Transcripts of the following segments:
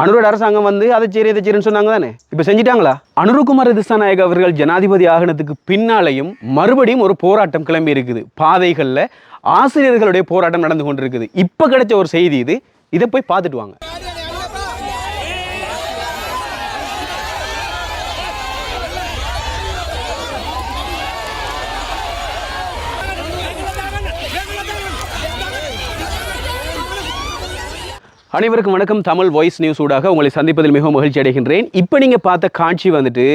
அனுரோட அரசாங்கம் வந்து அதை சரி இதை சரின்னு சொன்னாங்க தானே? இப்போ செஞ்சிட்டாங்களா? அனுருகுமார் திசாநாயக் அவர்கள் ஜனாதிபதி ஆகினத்துக்கு பின்னாலையும் மறுபடியும் ஒரு போராட்டம் கிளம்பி இருக்குது. பாதைகளில் ஆசிரியர்களுடைய போராட்டம் நடந்து கொண்டிருக்குது. இப்போ கிடைச்ச ஒரு செய்தி இது. இதை போய் பார்த்துட்டு வாங்க. அனைவருக்கும் வணக்கம். தமிழ் வாய்ஸ் நியூஸ் ஊடாக உங்களை சந்திப்பதில் மிகவும் மகிழ்ச்சி அடைகின்றேன் இப்போ நீங்கள் பார்த்த காட்சி வந்துட்டு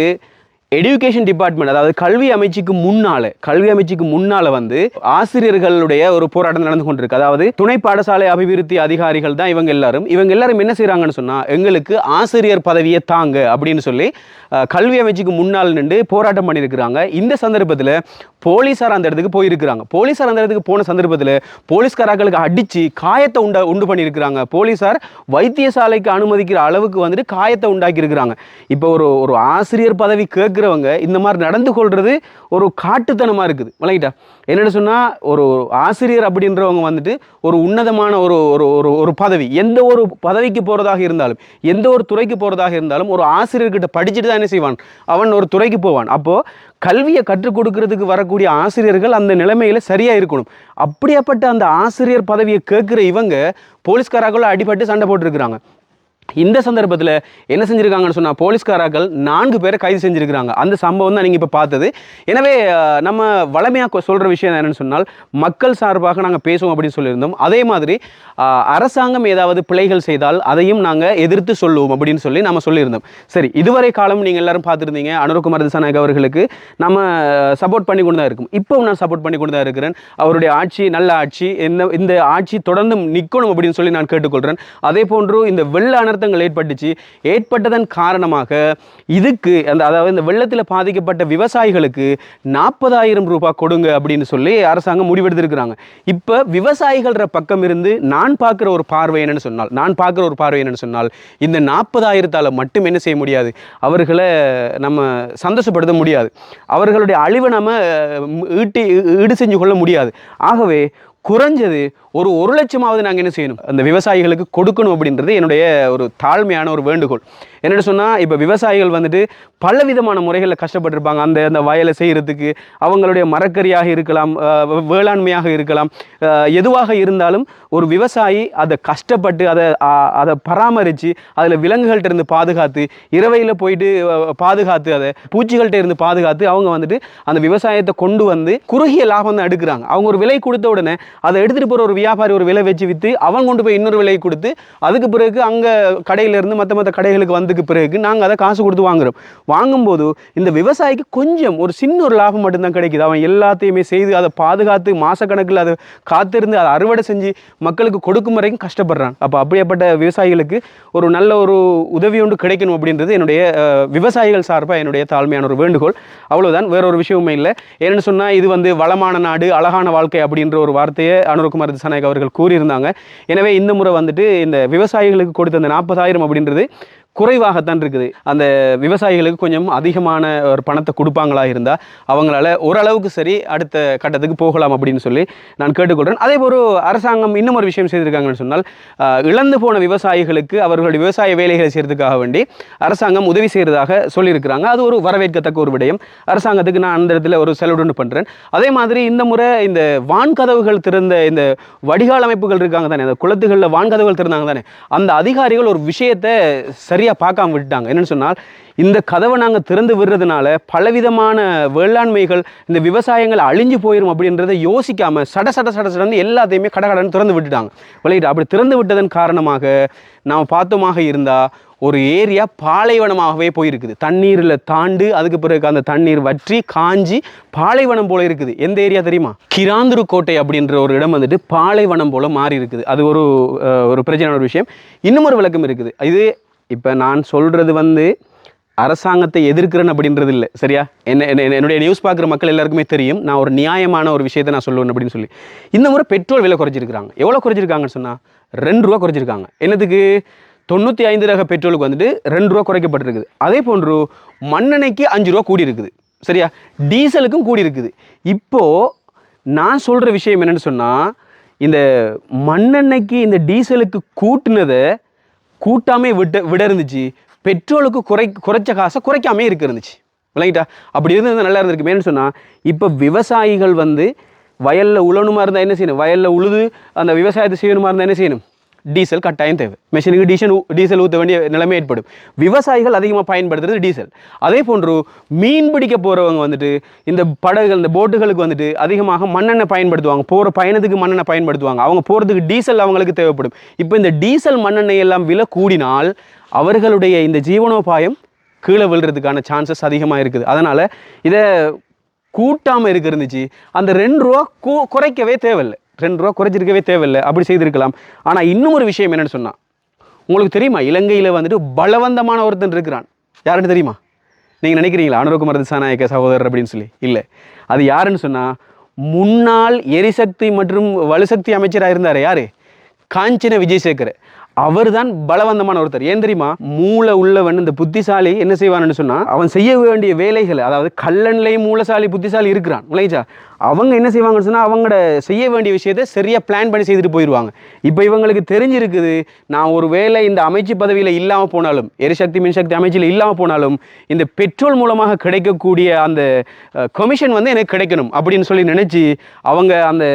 எடுகேஷன் டிபார்ட்மெண்ட் அதாவது கல்வி அமைச்சுக்கு முன்னால கல்வி அமைச்சுக்கு முன்னால வந்து ஆசிரியர்களுடைய ஒரு போராட்டம் நடந்து கொண்டிருக்கு. அதாவது துணை பாடசாலை அபிவிருத்தி அதிகாரிகள் தான் இவங்க எல்லாரும். இவங்க எல்லாரும் என்ன செய்றாங்கன்னு சொன்னா எங்களுக்கு ஆசிரியர் பதவியை தாங்க அப்படின்னு சொல்லி கல்வி அமைச்சுக்கு முன்னால் நின்று போராட்டம் பண்ணியிருக்கிறாங்க. இந்த சந்தர்ப்பத்தில் போலீஸார் அந்த இடத்துக்கு போயிருக்கிறாங்க. போலீஸார் அந்த இடத்துக்கு போன சந்தர்ப்பத்தில் போலீஸ்காரர்களுக்கு அடித்து காயத்தை உண்ட உண்டு பண்ணியிருக்கிறாங்க. போலீஸார் வைத்தியசாலைக்கு அனுமதிக்கிற அளவுக்கு வந்துட்டு காயத்தை உண்டாக்கியிருக்கிறாங்க. இப்போ ஒரு ஒரு ஆசிரியர் பதவி கேட்க இருக்கிறவங்க இந்த மாதிரி நடந்து கொள்றது ஒரு காட்டுத்தனமாக இருக்குது. விளங்கிட்டா? என்னென்னு சொன்னால் ஒரு ஆசிரியர் அப்படின்றவங்க வந்துட்டு ஒரு உன்னதமான ஒரு ஒரு ஒரு ஒரு பதவி. எந்த ஒரு பதவிக்கு போகிறதாக இருந்தாலும் எந்த ஒரு துறைக்கு போகிறதாக இருந்தாலும் ஒரு ஆசிரியர்கிட்ட படிச்சுட்டு தான் என்ன செய்வான்? அவன் ஒரு துறைக்கு போவான். அப்போது கல்வியை கற்றுக் கொடுக்கறதுக்கு வரக்கூடிய ஆசிரியர்கள் அந்த நிலைமையில சரியா இருக்கணும். அப்படியாப்பட்ட அந்த ஆசிரியர் பதவியை கேட்குற இவங்க போலீஸ்காராக்கள அடிபட்டு சண்டை போட்டிருக்கிறாங்க. இந்த சந்தர்ப்பத்தில் என்ன செஞ்சுருக்காங்கன்னு சொன்னால் போலீஸ்காராக்கள் நான்கு பேரை கைது செஞ்சுருக்கிறாங்க. அந்த சம்பவம் தான் நீங்கள் இப்போ பார்த்தது. எனவே நம்ம வளமையாக சொல்கிற விஷயம் என்னென்னு சொன்னால் மக்கள் சார்பாக நாங்கள் பேசுவோம் அப்படின்னு சொல்லியிருந்தோம். அதே மாதிரி அரசாங்கம் ஏதாவது பிழைகள் செய்தால் அதையும் நாங்கள் எதிர்த்து சொல்லுவோம் அப்படின்னு சொல்லி நம்ம சொல்லியிருந்தோம். சரி இதுவரை காலம் நீங்கள் எல்லாரும் பார்த்துருந்தீங்க. அனுரகுமார் திசாநாயக் அவர்களுக்கு நம்ம சப்போர்ட் பண்ணி கொண்டு தான் இருக்கும். இப்போவும் நான் சப்போர்ட் பண்ணி கொண்டு தான் இருக்கிறேன். அவருடைய ஆட்சி நல்ல ஆட்சி இந்த இந்த ஆட்சி தொடர்ந்து நிற்கணும் அப்படின்னு சொல்லி நான் கேட்டுக்கொள்கிறேன் அதே போன்று இந்த வெள்ள அனர்த்தங்கள் ஏற்பட்டுச்சு. ஏற்பட்டதன் காரணமாக இதுக்கு அந்த அதாவது இந்த வெள்ளத்தில் பாதிக்கப்பட்ட விவசாயிகளுக்கு நாற்பதாயிரம் ரூபாய் கொடுங்க அப்படின்னு சொல்லி அரசாங்கம் முடிவெடுத்திருக்கிறாங்க. இப்போ விவசாயிகள பக்கம் இருந்து நான் பார்க்குற ஒரு பார்வை என்னன்னு சொன்னால் நான் பார்க்குற ஒரு பார்வை என்னன்னு சொன்னால் இந்த நாற்பதாயிரத்தால் மட்டும் என்ன செய்ய முடியாது? அவர்களை நம்ம சந்தோஷப்படுத்த முடியாது. அவர்களுடைய அழிவை நம்ம ஈட்டி ஈடு செஞ்சு கொள்ள முடியாது. ஆகவே குறைஞ்சது ஒரு ஒரு லட்சமாவது நாங்கள் என்ன செய்யணும்? அந்த விவசாயிகளுக்கு கொடுக்கணும் அப்படின்றது என்னுடைய ஒரு தாழ்மையான ஒரு வேண்டுகோள். என்னென்னு சொன்னால் இப்போ விவசாயிகள் வந்துட்டு பல விதமான முறைகளில் கஷ்டப்பட்டிருப்பாங்க. அந்த அந்த வயலை செய்கிறதுக்கு அவங்களுடைய மரக்கறியாக இருக்கலாம் வேளாண்மையாக இருக்கலாம். எதுவாக இருந்தாலும் ஒரு விவசாயி அதை கஷ்டப்பட்டு அதை அதை பராமரித்து அதில் விலங்குகள்கிட்ட இருந்து பாதுகாத்து இரவையில் போயிட்டு பாதுகாத்து அதை பூச்சிகள்கிட்ட இருந்து பாதுகாத்து அவங்க வந்துட்டு அந்த விவசாயத்தை கொண்டு வந்து குறுகிய லாபம் தான் எடுக்கிறாங்க. அவங்க ஒரு விலை கொடுத்த உடனே அதை எடுத்துகிட்டு போகிற ஒரு வியாபாரி ஒரு விலை வச்சு விற்று அவன் கொண்டு போய் இன்னொரு விலை கொடுத்து அதுக்கு பிறகு அங்கே கடையிலேருந்து மற்ற மற்ற கடைகளுக்கு வந்து வந்ததுக்கு பிறகு நாங்கள் அதை காசு கொடுத்து வாங்குறோம். வாங்கும்போது இந்த விவசாயிக்கு கொஞ்சம் ஒரு சின்ன ஒரு லாபம் மட்டும்தான் கிடைக்குது. அவன் எல்லாத்தையுமே செய்து அதை பாதுகாத்து மாதக்கணக்கில் அதை காத்திருந்து அதை அறுவடை செஞ்சு மக்களுக்கு கொடுக்கும் வரைக்கும் கஷ்டப்படுறான். அப்போ அப்படியேப்பட்ட விவசாயிகளுக்கு ஒரு நல்ல ஒரு உதவி ஒன்று கிடைக்கணும் அப்படின்றது என்னுடைய விவசாயிகள் சார்பாக என்னுடைய தாழ்மையான ஒரு வேண்டுகோள். அவ்வளோதான் வேற ஒரு விஷயமுமே இல்லை. ஏன்னு சொன்னால் இது வந்து வளமான நாடு அழகான வாழ்க்கை அப்படின்ற ஒரு வார்த்தையை அனுர்குமார் திசாநாயக் அவர்கள் கூறியிருந்தாங்க. எனவே இந்த முறை வந்துட்டு இந்த விவசாயிகளுக்கு கொடுத்த அந்த நாற்பதாயிரம் அப்படின்றது குறைவாகத்தான் இருக்குது. அந்த விவசாயிகளுக்கு கொஞ்சம் அதிகமான ஒரு பணத்தை கொடுப்பாங்களா இருந்தால் அவங்களால ஓரளவுக்கு சரி அடுத்த கட்டத்துக்கு போகலாம் அப்படின்னு சொல்லி நான் கேட்டுக்கொள்கிறேன் அதே போல் அரசாங்கம் இன்னும் ஒரு விஷயம் செய்திருக்காங்கன்னு சொன்னால் இழந்து போன விவசாயிகளுக்கு அவர்களுடைய விவசாய வேலைகளை செய்யறதுக்காக வேண்டி அரசாங்கம் உதவி செய்கிறதாக சொல்லியிருக்கிறாங்க. அது ஒரு வரவேற்கத்தக்க ஒரு விடயம். அரசாங்கத்துக்கு நான் அந்த இடத்துல ஒரு செலவுடன் பண்ணுறேன் அதே மாதிரி இந்த முறை இந்த வான்கதவுகள் திறந்த இந்த வடிகால் அமைப்புகள் இருக்காங்க தானே அந்த குளத்துகளில் வான்கதவுகள் திறந்தாங்க தானே அந்த அதிகாரிகள் ஒரு விஷயத்தை சரி சரியாக பார்க்காம விட்டுட்டாங்க. என்னன்னு சொன்னால் இந்த கதவை நாங்கள் திறந்து விடுறதுனால பலவிதமான வேளாண்மைகள் இந்த விவசாயங்கள் அழிஞ்சு போயிடும் அப்படின்றத யோசிக்காம சட சட சட சடன்னு எல்லாத்தையுமே கடகடன்னு திறந்து விட்டுட்டாங்க. விளையிட்டு அப்படி திறந்து விட்டதன் காரணமாக நாம் பார்த்தோமாக இருந்தால் ஒரு ஏரியா பாலைவனமாகவே போயிருக்குது. தண்ணீரில் தாண்டு அதுக்கு பிறகு அந்த தண்ணீர் வற்றி காஞ்சி பாலைவனம் போல இருக்குது. எந்த ஏரியா தெரியுமா? கிராந்துரு கோட்டை அப்படின்ற ஒரு இடம் வந்துட்டு பாலைவனம் போல மாறி இருக்குது அது ஒரு ஒரு பிரச்சனையான ஒரு விஷயம். இன்னும் ஒரு விளக்கம் இருக்குது. இது இப்போ நான் சொல்கிறது வந்து அரசாங்கத்தை எதிர்க்கிறேன் அப்படின்றது இல்லை. சரியா? என்ன என்னுடைய நியூஸ் பார்க்குற மக்கள் எல்லாருக்குமே தெரியும். நான் ஒரு நியாயமான ஒரு விஷயத்தை நான் சொல்லுவேன் அப்படின்னு சொல்லி. இந்த முறை பெட்ரோல் விலை குறைஞ்சிருக்காங்க எவ்வளோ குறைச்சிருக்காங்கன்னு சொன்னால் ரெண்டு ரூபா குறைச்சிருக்காங்க என்னதுக்கு? தொண்ணூற்றி ஐந்து ரக பெட்ரோலுக்கு வந்துட்டு ரெண்டு ரூபா குறைக்கப்பட்டிருக்குது. அதே போன்று மண்ணெண்ணெய்க்கு அஞ்சு ரூபா கூடி இருக்குது சரியா? டீசலுக்கும் கூடி இருக்குது இப்போது நான் சொல்கிற விஷயம் என்னென்னு சொன்னால் இந்த மண்ணெண்ணெய்க்கு இந்த டீசலுக்கு கூட்டினதை கூட்டாமே விட்டு விட இருந்துச்சு பெட்ரோலுக்கு குறை குறைச்ச காசை குறைக்காமே இருக்க இருந்துச்சு விளங்கிட்டா? அப்படி இருந்தது நல்லா இருந்திருக்கு மேலும் சொன்னால் இப்போ விவசாயிகள் வந்து வயலில் உழணுமா இருந்தால் என்ன செய்யணும்? வயலில் உழுது அந்த விவசாயத்தை செய்யணுமா இருந்தால் என்ன செய்யணும்? டீசல் கட்டாயம் தேவை. மிஷினுக்கு டீசல் டீசல் ஊற்ற வேண்டிய நிலைமை ஏற்படும். விவசாயிகள் அதிகமாக பயன்படுத்துறது டீசல். அதே போன்று மீன் பிடிக்க போகிறவங்க வந்துட்டு இந்த படகுகள் இந்த போட்டுகளுக்கு வந்துட்டு அதிகமாக மண்ணெண்ணெய் பயன்படுத்துவாங்க. போகிற பயணத்துக்கு மண்ணெண்ணெய் பயன்படுத்துவாங்க. அவங்க போகிறதுக்கு டீசல் அவங்களுக்கு தேவைப்படும். இப்போ இந்த டீசல் மண்ணெண்ணெய் எல்லாம் விலை கூடினால் அவர்களுடைய இந்த ஜீவனோபாயம் கீழே விழுறதுக்கான சான்சஸ் அதிகமாக இருக்குது. அதனால் இதை கூட்டாமல் இருக்கு இருந்துச்சு. அந்த ரெண்டு ரூபா கூ குறைக்கவே தேவையில்லை. ரெண்டு ரூபா குறைச்சிருக்கவே தேவையில்லை. அப்படி செய்திருக்கலாம். ஆனால் இன்னும் ஒரு விஷயம் என்னன்னு சொன்னா உங்களுக்கு தெரியுமா? இலங்கையில் வந்துட்டு பலவந்தமான ஒருத்தன் இருக்கிறான். யாருன்னு தெரியுமா? நீங்கள் நினைக்கிறீங்களா? அனுரகுமார் திசாநாயக்க சகோதரர் அப்படின்னு சொல்லி? இல்லை. அது யாருன்னு சொன்னால் முன்னாள் எரிசக்தி மற்றும் வலுசக்தி அமைச்சராக இருந்தார் யாரு? காஞ்சன விஜயசேகர். அவர்தான் பலவந்தமான ஒருத்தர். ஏன் தெரியுமா? மூளை உள்ளவன் இந்த புத்திசாலி என்ன செய்வான்னு சொன்னா அவன் செய்ய வேண்டிய வேலைகள் அதாவது கல்லன்லேயும் மூலசாலி புத்திசாலி இருக்கிறான். விளைச்சா அவங்க என்ன செய்வாங்கன்னு சொன்னால் அவங்களோட செய்ய வேண்டிய விஷயத்தை சரியாக பிளான் பண்ணி செய்துட்டு போயிடுவாங்க இப்போ இவங்களுக்கு தெரிஞ்சிருக்குது நான் ஒரு வேளை இந்த அமைச்சு பதவியில் இல்லாமல் போனாலும் எரிசக்தி மின்சக்தி அமைச்சில் இல்லாமல் போனாலும் இந்த பெட்ரோல் மூலமாக கிடைக்கக்கூடிய அந்த கமிஷன் வந்து எனக்கு கிடைக்கணும் அப்படின்னு சொல்லி நினச்சி அவங்க அந்த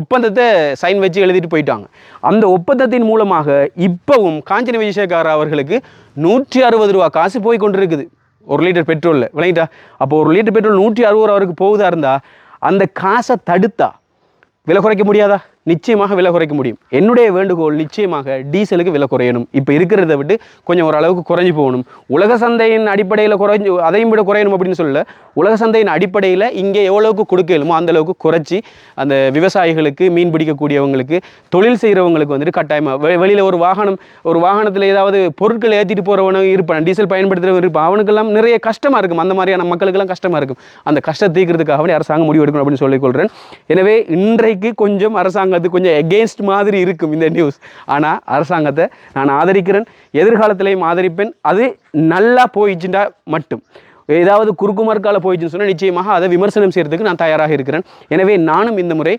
ஒப்பந்தத்தை சைன் வச்சு எழுதிட்டு போயிட்டாங்க. அந்த ஒப்பந்தத்தின் மூலமாக இப்போவும் காஞ்சன விஜயசேகர் அவர்களுக்கு நூற்றி அறுபது ரூபா காசு போய் கொண்டிருக்குது. ஒரு லிட்டர் பெட்ரோலில் விளங்கிட்டா? அப்போ ஒரு லிட்டர் பெட்ரோல் நூற்றி அறுபது ரூபா அவருக்கு போகுதா இருந்தால் அந்த காசை தடுத்தா? விலை குறைக்க முடியாதா? நிச்சயமாக விலை குறைக்க முடியும். என்னுடைய வேண்டுகோள் நிச்சயமாக டீசலுக்கு விலை குறையணும். இப்போ இருக்கிறத விட்டு கொஞ்சம் ஓரளவுக்கு குறைஞ்சி போகணும். உலக சந்தையின் அடிப்படையில் குறைஞ்சு அதையும் விட குறையணும் அப்படின்னு சொல்லல. உலக சந்தையின் அடிப்படையில் இங்கே எவ்வளவுக்கு கொடுக்கலுமோ அந்தளவுக்கு குறைச்சி அந்த விவசாயிகளுக்கு மீன் பிடிக்கக்கூடியவங்களுக்கு தொழில் செய்கிறவங்களுக்கு வந்துட்டு கட்டாயமாக வெளியில் ஒரு வாகனம் ஒரு வாகனத்தில் ஏதாவது பொருட்கள் ஏற்றிட்டு போகிறவனும் இருப்பான் டீசல் பயன்படுத்துகிறவன் இருப்பான் அவனுக்கெல்லாம் நிறைய கஷ்டமாக இருக்கும். அந்த மாதிரியான மக்களுக்கெல்லாம் கஷ்டமாக இருக்கும். அந்த கஷ்டத்தை தீர்க்கிறதுக்காகவே அரசாங்கம் முடிவு எடுக்கணும் அப்படின்னு சொல்லிக்கொள்கிறேன் எனவே இன்றைக்கு கொஞ்சம் அரசாங்கம் அரசாங்கத்துக்கு கொஞ்சம் எகெயின்ஸ்ட் மாதிரி இருக்கும் இந்த நியூஸ் ஆனால் அரசாங்கத்தை நான் ஆதரிக்கிறேன். எதிர்காலத்திலையும் ஆதரிப்பேன். அது நல்லா போயிடுச்சுட்டா மட்டும். ஏதாவது குறுக்குமறுக்கால போயிடுச்சுன்னு சொன்னால் நிச்சயமாக அதை விமர்சனம் செய்கிறதுக்கு நான் தயாராக இருக்கிறேன். எனவே நானும் இந்த முறை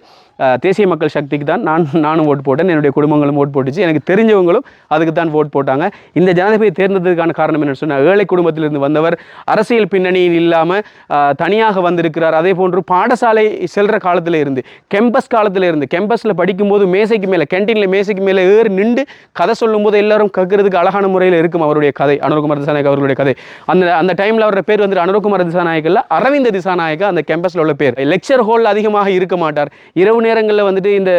தேசிய மக்கள் சக்திக்கு தான் நான் நானும் ஓட் போட்டேன். என்னுடைய குடும்பங்களும் ஓட் போட்டுச்சு. எனக்கு தெரிஞ்சவங்களும் அதுக்கு தான் ஓட் போட்டாங்க. இந்த ஜனாதிபதி தேர்ந்ததுக்கான காரணம் என்னன்னு சொன்னால் ஏழை குடும்பத்திலிருந்து வந்தவர் அரசியல் பின்னணியில் இல்லாமல் தனியாக வந்திருக்கிறார். அதே போன்று பாடசாலை செல்கிற காலத்தில் இருந்து கெம்பஸ் காலத்தில் இருந்து கெம்பஸில் படிக்கும்போது மேசைக்கு மேலே கேன்டீனில் மேசைக்கு மேலே ஏறி நின்று கதை சொல்லும்போது எல்லாரும் கேட்கறதுக்கு அழகான முறையில் இருக்கும் அவருடைய கதை அனுரகுமார் திசாநாயக் அவர்களுடைய கதை. அந்த அந்த டைமில் அவருடைய பேர் வந்து அனுரகுமார் திசாநாயக் இல்ல அரவிந்த திசாநாயக்க அந்த கேம்பஸில் உள்ள பேர். லெக்சர் ஹால் அதிகமாக இருக்க மாட்டார். இரவு நேரங்களில் வந்துட்டு இந்த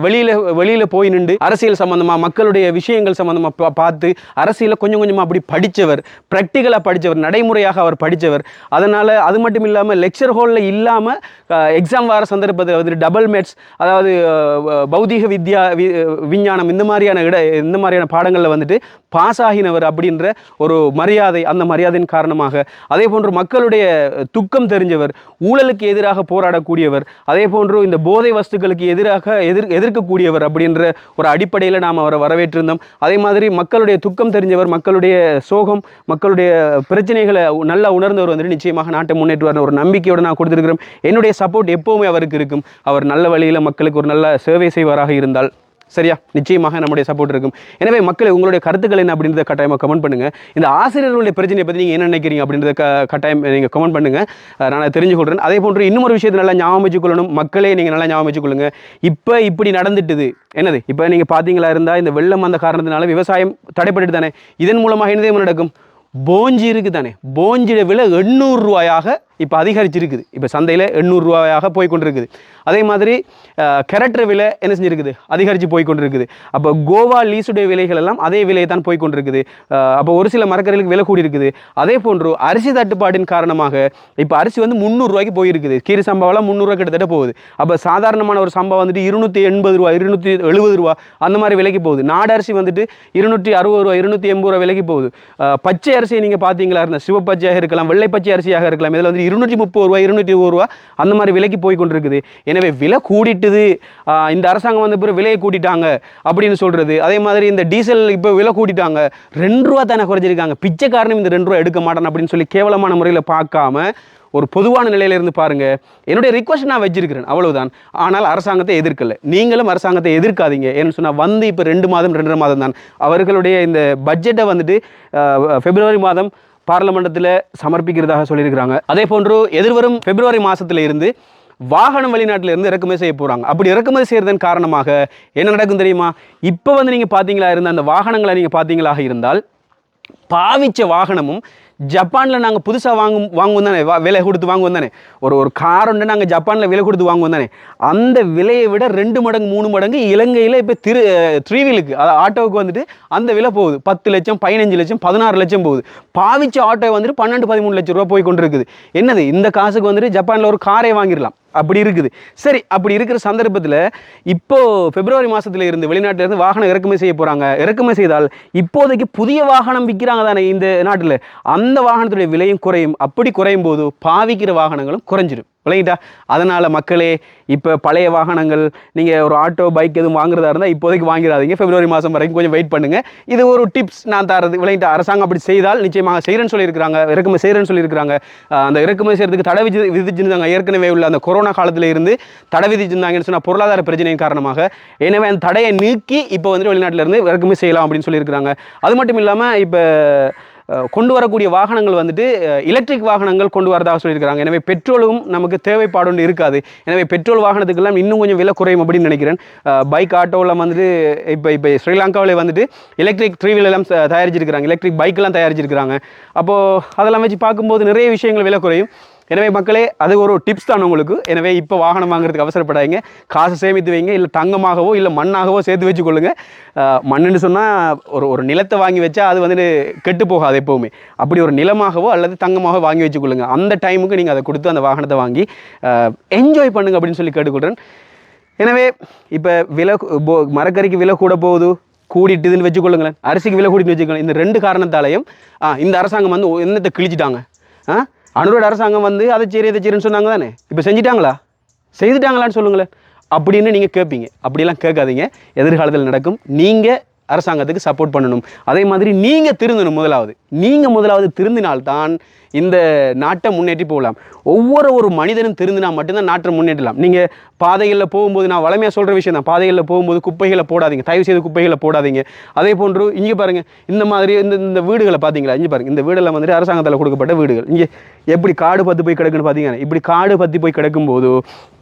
வெளியில் வெளியில் போய் நின்று அரசியல் சம்மந்தமாக மக்களுடைய விஷயங்கள் சம்மந்தமாக பார்த்து அரசியலை கொஞ்சம் கொஞ்சமாக அப்படி படித்தவர் ப்ராக்டிக்கலாக படித்தவர் நடைமுறையாக அவர் படித்தவர் அதனால் அது மட்டும் இல்லாமல் லெக்சர் ஹாலில் இல்லாமல் எக்ஸாம் வர சந்தர்ப்பத்தில் வந்துட்டு டபுள் மேட்ஸ் அதாவது பௌதிக பௌதீக வித்யா வி- விஞ்ஞானம் இந்த மாதிரியான இட இந்த மாதிரியான பாடங்களில் வந்துட்டு பாஸ் ஆகினவர் அப்படின்ற ஒரு மரியாதை அந்த மரியாதையின் காரணமாக அதே போன்று மக்களுடைய துக்கம் தெரிஞ்சவர் ஊழலுக்கு எதிராக போராடக்கூடியவர் அதே போன்று இந்த போதை வஸ்துக்களுக்கு எதிராக எதிர் எதிர்க்கக்கூடியவர் அப்படின்ற ஒரு அடிப்படையில் நாம் அவரை வரவேற்றிருந்தோம். அதே மாதிரி மக்களுடைய துக்கம் தெரிஞ்சவர் மக்களுடைய சோகம் மக்களுடைய பிரச்சனைகளை நல்லா உணர்ந்தவர் வந்துட்டு நிச்சயமாக நாட்டை முன்னேற்றுவார் ஒரு நம்பிக்கையோடு நான் கொடுத்துருக்கிறோம் என்னுடைய சப்போர்ட் எப்போவுமே அவருக்கு இருக்கும். அவர் நல்ல வழியில் மக்களுக்கு ஒரு நல்ல சேவை செய்வாராக இருந்தால். சரியா? நிச்சயமாக நம்முடைய சப்போர்ட் இருக்கும். எனவே மக்களை உங்களுடைய கருத்துக்கள் என்ன அப்படின்றத கட்டாயமாக கமெண்ட் பண்ணுங்கள் இந்த ஆசிரியர்களுடைய பிரச்சனையை பற்றி நீங்கள் என்ன நினைக்கிறீங்க அப்படின்றத க கட்டாயம் நீங்கள் கமெண்ட் பண்ணுங்கள் நான் தெரிஞ்சுக்கொள்கிறேன் அதே போன்று இன்னொரு விஷயத்தை நல்லா ஞாபகம் வச்சுக்கொள்ளணும். மக்களே நீங்கள் நல்லா ஞாபகம் வச்சுக்கொள்ளுங்க. இப்போ இப்படி நடந்துட்டுது. என்னது? இப்போ நீங்கள் பார்த்தீங்களா இருந்தால் இந்த வெள்ளம் வந்த காரணத்தினால விவசாயம் தடைப்பட்டுட்டு தானே இதன் மூலமாக என்னதே நடக்கும்? போஞ்சி இருக்குது தானே போஞ்சிட விலை எண்ணூறு ரூபாயாக இப்போ அதிகரிச்சிருக்குது. இப்போ சந்தையில் எண்ணூறு ரூபாயாக போய் கொண்டிருக்குது அதே மாதிரி கேரக்டர் விலை என்ன செஞ்சுருக்குது? அதிகரித்து போய் கொண்டிருக்குது அப்போ கோவா லீஸுடைய விலைகள் எல்லாம் அதே விலையை தான் போய் கொண்டிருக்குது அப்போ ஒரு சில மரக்கறிகளுக்கு விலை கூடி இருக்குது அதே போன்று அரிசி தட்டுப்பாட்டின் காரணமாக இப்போ அரிசி வந்து முந்நூறுரூவாய்க்கு போயிருக்குது. கீரி சம்பாவெல்லாம் முந்நூறுரூவா கிட்டத்தட்ட போகுது. அப்போ சாதாரணமான ஒரு சம்பா வந்துட்டு இருநூற்றி எண்பது ரூபா இருநூற்றி எழுபது ரூபா அந்த மாதிரி விலைக்கு போகுது. நாடு அரிசி வந்துட்டு இருநூற்றி அறுபது ரூபா இருநூற்றி எண்பது ரூபா விலைக்கு போகுது. பச்சை அரிசி அரிசியை நீங்கள் பார்த்தீங்களா இருந்த சிவப்பச்சையாக இருக்கலாம் வெள்ளை பச்சை அரிசியாக இருக்கலாம். இதில் வந்து இருநூற்றி முப்பது ரூபா இருநூற்றி இருபது ரூபா அந்த மாதிரி விலைக்கு போய் கொண்டிருக்குது. எனவே விலை கூடிட்டுது. இந்த அரசாங்கம் வந்த பிறகு விலையை கூட்டிட்டாங்க அப்படின்னு சொல்கிறது அதே மாதிரி இந்த டீசல் இப்போ விலை கூட்டிட்டாங்க. ரெண்டு ரூபா தானே குறைஞ்சிருக்காங்க. பிச்சைக்காரனும் இந்த ரெண்டு ரூபா எடுக்க மாட்டான் அப்படின்னு சொல்லி கேவலமான முறையில் பார்க்காம ஒரு பொதுவான நிலையிலிருந்து பாருங்கள் என்னுடைய ரிக்வஸ்ட் நான் வச்சிருக்கிறேன் அவ்வளவுதான். ஆனால் அரசாங்கத்தை எதிர்க்கல. நீங்களும் அரசாங்கத்தை எதிர்க்காதீங்க. ஏன்னு சொன்னால் வந்து இப்போ ரெண்டு மாதம் ரெண்டரை மாதம் தான். அவர்களுடைய இந்த பட்ஜெட்டை வந்துட்டு பிப்ரவரி மாதம் பார்லமெண்டத்தில் சமர்ப்பிக்கிறதாக சொல்லியிருக்கிறாங்க. அதே போன்று எதிர்வரும் பிப்ரவரி மாதத்தில் இருந்து வாகனம் வெளிநாட்டிலிருந்து இறக்குமதி செய்ய போகிறாங்க அப்படி இறக்குமதி செய்கிறதன் காரணமாக என்ன நடக்கும் தெரியுமா? இப்போ வந்து நீங்கள் பார்த்தீங்களா இருந்த அந்த வாகனங்களை நீங்கள் பார்த்தீங்களாக இருந்தால் பாவிச்ச வாகனமும் ஜப்பானில் நாங்கள் புதுசாக வாங்கும் வாங்குவோம் தானே? வா- விலை கொடுத்து வாங்குவோம் தானே? ஒரு ஒரு கார் ஒன்று நாங்கள் ஜப்பானில் விலை கொடுத்து வாங்குவோம் தானே? அந்த விலையை விட ரெண்டு மடங்கு மூணு மடங்கு இலங்கையில் இப்போ திரு த்ரீ வீலுக்கு அதாவது ஆட்டோவுக்கு வந்துட்டு அந்த விலை போகுது. பத்து லட்சம் பதினஞ்சு லட்சம் பதினாறு லட்சம் போகுது. பாவிச்ச ஆட்டோ வந்துட்டு பன்னெண்டு பதிமூணு லட்சம் ரூபா போய் கொண்டு இருக்குது என்னது? இந்த காசுக்கு வந்துட்டு ஜப்பானில் ஒரு காரே வாங்கிடலாம். அப்படி இருக்குது. சரி அப்படி இருக்கிற சந்தர்ப்பத்தில் இப்போ பிப்ரவரி மாதத்தில் இருந்து வெளிநாட்டிலிருந்து வாகனம் இறக்குமதி செய்ய போகிறாங்க இறக்குமதி செய்தால் இப்போதைக்கு புதிய வாகனம் விற்கிறாங்க தானே இந்த நாட்டில். அந்த வாகனத்துடைய விலையும் குறையும். அப்படி குறையும் போது பாவிக்கிற வாகனங்களும் குறைஞ்சிரும். விளங்கிட்டா? அதனால் மக்களே இப்போ பழைய வாகனங்கள் நீங்கள் ஒரு ஆட்டோ பைக் எதுவும் வாங்குறதா இருந்தால் இப்போதைக்கு வாங்கிடாதீங்க. பிப்ரவரி மாதம் வரைக்கும் கொஞ்சம் வெயிட் பண்ணுங்கள் இது ஒரு டிப்ஸ் நான் தரது. விளங்கிட்டா அரசாங்கம் அப்படி செய்தால் நிச்சயமாக செய்கிறேன்னு சொல்லியிருக்கிறாங்க இறக்குமதி செய்கிறேன்னு சொல்லியிருக்கிறாங்க. அந்த இறக்குமதி செய்கிறதுக்கு தடை விதி விதிச்சிருந்தாங்க. ஏற்கனவே உள்ள அந்த கொரோனா காலத்தில் இருந்து தடை விதிச்சிருந்தாங்கன்னு சொன்னால் பொருளாதார பிரச்சனையின் காரணமாக. எனவே அந்த தடையை நீக்கி இப்போ வந்துட்டு வெளிநாட்டிலேருந்து இறக்குமதி செய்யலாம் அப்படின்னு சொல்லியிருக்கிறாங்க. அது மட்டும் இல்லாமல் இப்போ கொண்டு வரக்கூடிய வாகனங்கள் வந்துட்டு எலக்ட்ரிக் வாகனங்கள் கொண்டு வரதாக சொல்லியிருக்காங்க எனவே பெட்ரோலும் நமக்கு தேவைப்பாடு ஒன்று இருக்காது. எனவே பெட்ரோல் வாகனத்துக்கெல்லாம் இன்னும் கொஞ்சம் விலை குறையும் அப்படின்னு நினைக்கிறேன். பைக் ஆட்டோவில் வந்துட்டு இப்போ இப்போ ஸ்ரீலங்காவில் வந்துட்டு எலக்ட்ரிக் த்ரீ வீல் எல்லாம் தயாரிச்சிருக்கிறாங்க. எலக்ட்ரிக் பைக்கெல்லாம் தயாரிச்சிருக்கிறாங்க. அப்போது அதெல்லாம் வச்சு பார்க்கும்போது நிறைய விஷயங்கள் விலை குறையும். எனவே மக்களே அது ஒரு டிப்ஸ் தான் உங்களுக்கு. எனவே இப்போ வாகனம் வாங்குறதுக்கு அவசரப்படாதீங்க. காசு சேமித்து வைங்க. இல்லை தங்கமாகவோ இல்லை மண்ணாகவோ சேர்த்து வச்சு மண்ணுன்னு சொன்னால் ஒரு ஒரு நிலத்தை வாங்கி வச்சா அது வந்துட்டு கெட்டு போகாது எப்போவுமே. அப்படி ஒரு நிலமாகவோ அல்லது தங்கமாகவோ வாங்கி வச்சுக்கொள்ளுங்க. அந்த டைமுக்கு நீங்கள் அதை கொடுத்து அந்த வாகனத்தை வாங்கி என்ஜாய் பண்ணுங்க அப்படின்னு சொல்லி கேட்டுக்கொள்கிறேன் எனவே இப்போ விலை போ- மரக்கறிக்கு விலை கூட போகுது. கூடிட்டுதுன்னு வச்சுக்கொள்ளுங்களேன். அரிசிக்கு விலை கூடிட்டு வச்சுக்கோங்க. இந்த ரெண்டு காரணத்தாலையும் இந்த அரசாங்கம் வந்து என்னத்தை கிழிச்சிட்டாங்க? ஆ அனுரோட அரசாங்கம் வந்து அதை சரி இதை சரின்னு சொன்னாங்க தானே? இப்போ செஞ்சிட்டாங்களா? செய்துட்டாங்களான்னு சொல்லுங்களேன். அப்படின்னு நீங்கள் கேட்பீங்க அப்படிலாம் கேட்காதீங்க. எதிர்காலத்தில் நடக்கும். நீங்கள் அரசாங்கத்துக்கு சப்போர்ட் பண்ணணும். அதே மாதிரி நீங்கள் திருந்தணும் முதலாவது. நீங்கள் முதலாவது திருந்தினால்தான் இந்த நாட்டை முன்னேற்றி போகலாம். ஒவ்வொரு ஒரு மனிதனும் திருந்தினா மட்டும்தான் நாட்டை முன்னேற்றலாம். நீங்கள் பாதைகளில் போகும்போது நான் வளமையாக சொல்கிற விஷயம் தான். பாதைகளில் போகும்போது குப்பைகளை போடாதீங்க. தயவு செய்து குப்பைகளை போடாதீங்க. அதே போன்று இங்கே பாருங்கள் இந்த மாதிரி இந்த இந்த வீடுகளை பார்த்தீங்களா? இங்கே பாருங்கள் இந்த வீடெல்லாம் வந்துட்டு அரசாங்கத்தால் கொடுக்கப்பட்ட வீடுகள். இங்கே எப்படி காடு பற்றி போய் கிடக்குன்னு பார்த்தீங்கன்னா இப்படி காடு பற்றி போய் கிடக்கும்போது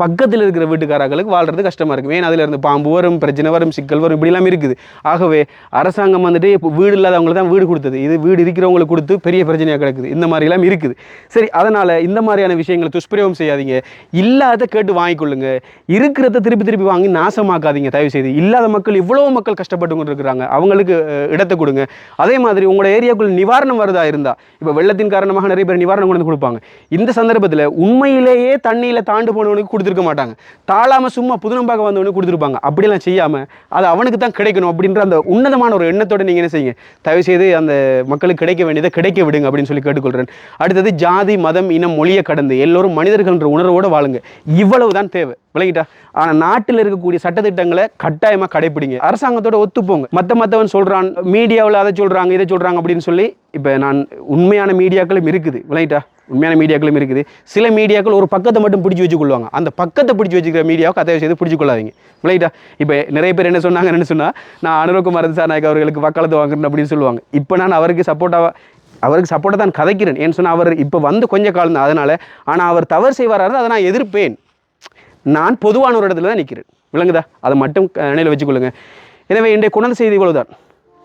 பக்கத்தில் இருக்கிற வீட்டுக்காரர்களுக்கு வாழ்றது கஷ்டமாக இருக்கும். ஏன்? அதில் இருந்து பாம்பு வரும் பிரச்சனை வரும் சிக்கல் வரும் இப்படிலாம் இருக்குது. ஆகவே அரசாங்கம் வந்துட்டு இப்போ வீடு இல்லாதவங்களுக்கு தான் வீடு கொடுத்தது. இது வீடு இருக்கிறவங்களுக்கு கொடுத்து பெரிய பிரச்சனையாக கிடக்குது. இந்த மாதிரிலாம் இருக்குது. சரி அதனால் இந்த மாதிரியான விஷயங்களை துஷ்பிரயோகம் செய்யாதீங்க. இல்லாத கேட்டு வாங்கிக்கொள்ளுங்க. இருக்கிறத திருப்பி திருப்பி வாங்கி நாசமாக்காதீங்க. தயவு செய்து இல்லாத மக்கள் இவ்வளோ மக்கள் கஷ்டப்பட்டு கொண்டு இருக்கிறாங்க அவங்களுக்கு இடத்தை கொடுங்க. அதே மாதிரி உங்களோட ஏரியாக்குள்ள நிவாரணம் வருதா இருந்தால் இப்போ வெள்ளத்தின் காரணமாக நிறைய பேர் நிவாரணம் கொண்டு வந்து கொடுப்பாங்க. இந்த சந்தர்ப்பத்தில் உண்மையிலேயே தண்ணியில் தாண்டு போனவனுக்கு கொடுத்துருக்க மாட்டாங்க. தாழாமல் சும்மா புதுநம்பாக வந்தவனுக்கு கொடுத்துருப்பாங்க. அப்படிலாம் செய்யாமல் அது அவனுக்கு தான் கிடைக்கணும் அப்படின்ற அந்த உன்னதமான ஒரு எண்ணத்தோட நீங்கள் என்ன செய்யுங்க? தயவு செய்து அந்த மக்களுக்கு கிடைக்க வேண்டியதை கிடைக்க விடுங்க அப்படின்னு சொல்லி கேட்டுக்கொள்கிறேன் அடுத்தது ஜாதி மதம் இனம் மொழியை கடந்து எல்லோரும் மனிதர்கள்ன்ற உணர்வோடு வாழுங்க. இவ்வளவு தான் தேவை விளங்கிட்டா? ஆனால் நாட்டில் இருக்கக்கூடிய சட்டத்திட்டங்களை கட்டாயமாக கடைப்பிடிங்க. அரசாங்கத்தோட ஒத்துப்போங்க. மற்ற மற்றவன் சொல்கிறான் மீடியாவில் அதை சொல்கிறாங்க இதை சொல்கிறாங்க அப்படின்னு சொல்லி இப்போ நான் உண்மையான மீடியாக்களும் இருக்குது விளங்கிட்டா? உண்மையான மீடியாக்களும் இருக்குது. சில மீடியாக்கள் ஒரு பக்கத்தை மட்டும் பிடிச்சி வச்சுக்கொள்வாங்க. அந்த பக்கத்தை பிடிச்சி வச்சுக்கிற மீடியாவுக்கு அதை செய்து பிடிச்சி கொள்ளாதீங்க இப்போ நிறைய பேர் என்ன சொன்னாங்க என்ன சொன்னால் நான் அனுரகுமார் நாயக் அவர்களுக்கு வக்காலத்து வாங்குறேன் அப்படின்னு சொல்லுவாங்க. இப்போ நான் அவருக்கு சப்போர்ட்டாக அவருக்கு சப்போர்ட்டாக தான் கதைக்கிறேன். ஏன்னு சொன்னால் அவர் இப்போ வந்து கொஞ்ச காலம் தான். அதனால் ஆனால் அவர் தவறு செய்வாராரு அதை நான் எதிர்ப்பேன். நான் பொதுவான ஒரு இடத்துல தான் நிற்கிறேன் விளங்குதா? அதை மட்டும் நினைவில் வச்சுக்கொள்ளுங்க. எனவே இன்றைய குணந்த செய்தி இவ்வளோதான்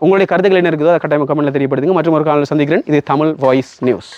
உங்களுடைய கருத்துக்கள் என்ன இருக்குதோ அதை கட்டாயம் கமெண்ட்டில் தெரியப்படுத்துங்க. மற்றும் ஒரு காலையில் சந்திக்கிறேன். இது தமிழ் வாய்ஸ் நியூஸ்